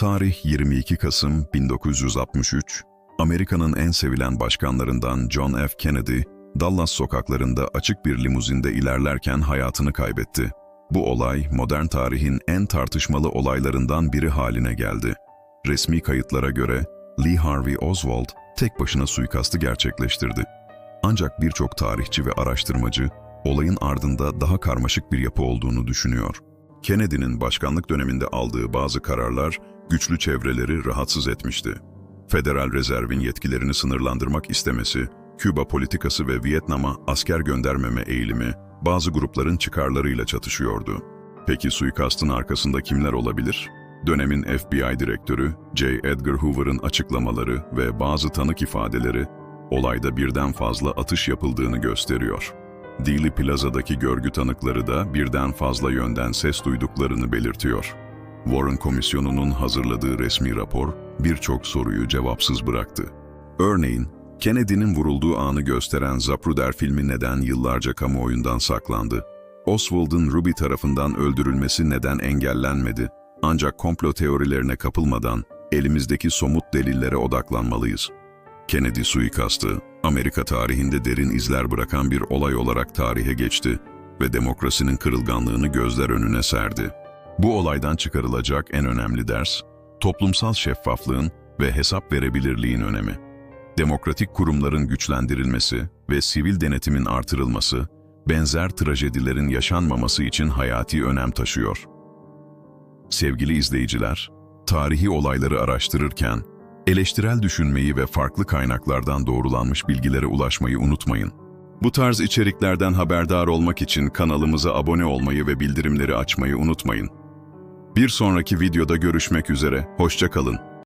Tarih 22 Kasım 1963. Amerika'nın en sevilen başkanlarından John F. Kennedy, Dallas sokaklarında açık bir limuzinde ilerlerken hayatını kaybetti. Bu olay modern tarihin en tartışmalı olaylarından biri haline geldi. Resmi kayıtlara göre Lee Harvey Oswald tek başına suikastı gerçekleştirdi. Ancak birçok tarihçi ve araştırmacı olayın ardında daha karmaşık bir yapı olduğunu düşünüyor. Kennedy'nin başkanlık döneminde aldığı bazı kararlar güçlü çevreleri rahatsız etmişti. Federal Rezerv'in yetkilerini sınırlandırmak istemesi, Küba politikası ve Vietnam'a asker göndermeme eğilimi bazı grupların çıkarlarıyla çatışıyordu. Peki suikastın arkasında kimler olabilir? Dönemin FBI direktörü J. Edgar Hoover'ın açıklamaları ve bazı tanık ifadeleri olayda birden fazla atış yapıldığını gösteriyor. Dealey Plaza'daki görgü tanıkları da birden fazla yönden ses duyduklarını belirtiyor. Warren Komisyonu'nun hazırladığı resmi rapor birçok soruyu cevapsız bıraktı. Örneğin, Kennedy'nin vurulduğu anı gösteren Zapruder filmi neden yıllarca kamuoyundan saklandı? Oswald'ın Ruby tarafından öldürülmesi neden engellenmedi? Ancak komplo teorilerine kapılmadan elimizdeki somut delillere odaklanmalıyız. Kennedy suikastı, Amerika tarihinde derin izler bırakan bir olay olarak tarihe geçti ve demokrasinin kırılganlığını gözler önüne serdi. Bu olaydan çıkarılacak en önemli ders, toplumsal şeffaflığın ve hesap verebilirliğin önemi. Demokratik kurumların güçlendirilmesi ve sivil denetimin artırılması, benzer trajedilerin yaşanmaması için hayati önem taşıyor. Sevgili izleyiciler, tarihi olayları araştırırken, eleştirel düşünmeyi ve farklı kaynaklardan doğrulanmış bilgilere ulaşmayı unutmayın. Bu tarz içeriklerden haberdar olmak için kanalımıza abone olmayı ve bildirimleri açmayı unutmayın. Bir sonraki videoda görüşmek üzere, hoşça kalın.